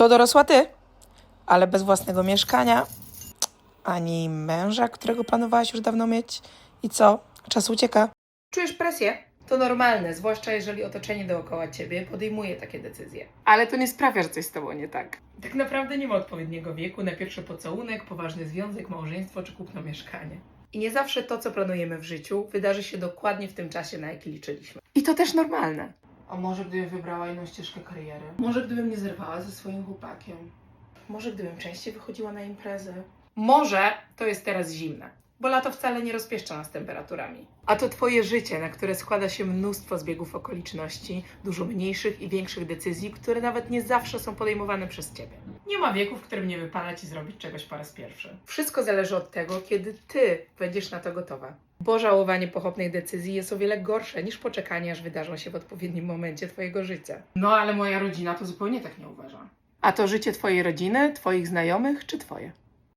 To dorosła ty, ale bez własnego mieszkania, ani męża, którego planowałaś już dawno mieć. I co? Czas ucieka. Czujesz presję? To normalne, zwłaszcza jeżeli otoczenie dookoła ciebie podejmuje takie decyzje. Ale to nie sprawia, że coś z tobą nie tak. Tak naprawdę nie ma odpowiedniego wieku na pierwszy pocałunek, poważny związek, małżeństwo czy kupno mieszkania. I nie zawsze to, co planujemy w życiu, wydarzy się dokładnie w tym czasie, na jaki liczyliśmy. I to też normalne. A może gdybym wybrała inną ścieżkę kariery? Może gdybym nie zerwała ze swoim chłopakiem? Może gdybym częściej wychodziła na imprezy? Może to jest teraz zimne, bo lato wcale nie rozpieszcza nas temperaturami. A to twoje życie, na które składa się mnóstwo zbiegów okoliczności, dużo mniejszych i większych decyzji, które nawet nie zawsze są podejmowane przez ciebie. Nie ma wieku, w którym nie wypada ci zrobić czegoś po raz pierwszy. Wszystko zależy od tego, kiedy ty będziesz na to gotowa. Bo żałowanie pochopnych decyzji jest o wiele gorsze niż poczekanie, aż wydarzą się w odpowiednim momencie twojego życia. No ale moja rodzina to zupełnie tak nie uważa. A to życie twojej rodziny, twoich znajomych czy twoje?